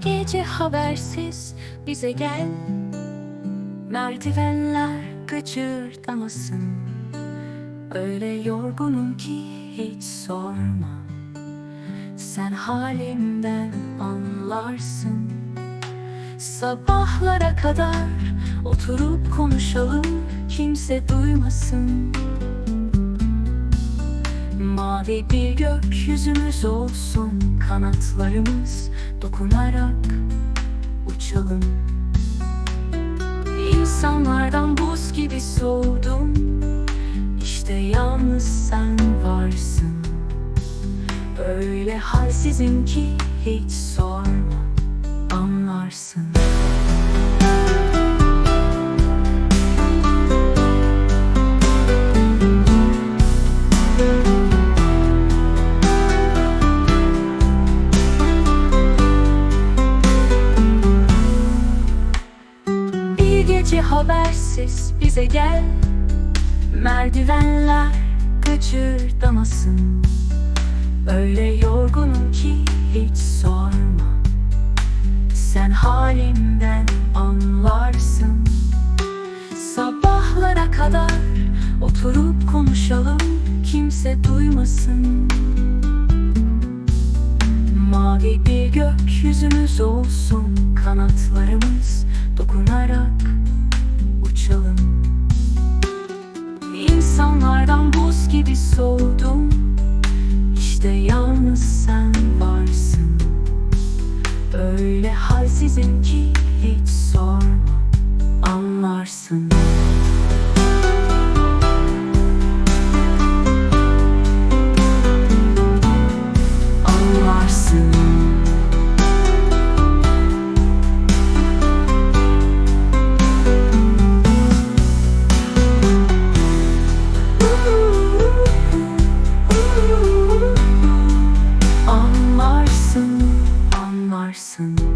gece habersiz. Bize gel. Merdivenler gıcırdamasın. Öyle yorgunum ki hiç sorma. Sen halimden anlarsın. Sabahlara kadar oturup konuşalım Kimse duymasın. Mavi bir gökyüzümüz olsun Kanatlarımız dokunarak uçalım. İnsanlardan buz gibi soğudum. İşte yalnız sen varsın. Öyle halsizim ki hiç sorma habersiz bize gel. Merdivenler gıcırdamasın. Öyle yorgunum ki hiç sorma. Sen halimden anlarsın. Sabahlara kadar oturup konuşalım Kimse duymasın. Mavi bir gökyüzümüz olsun Kanatlarımız dokunarak gibi soğudum İşte yalnız sen varsın. Öyle halsizim ki hiç sorma varsın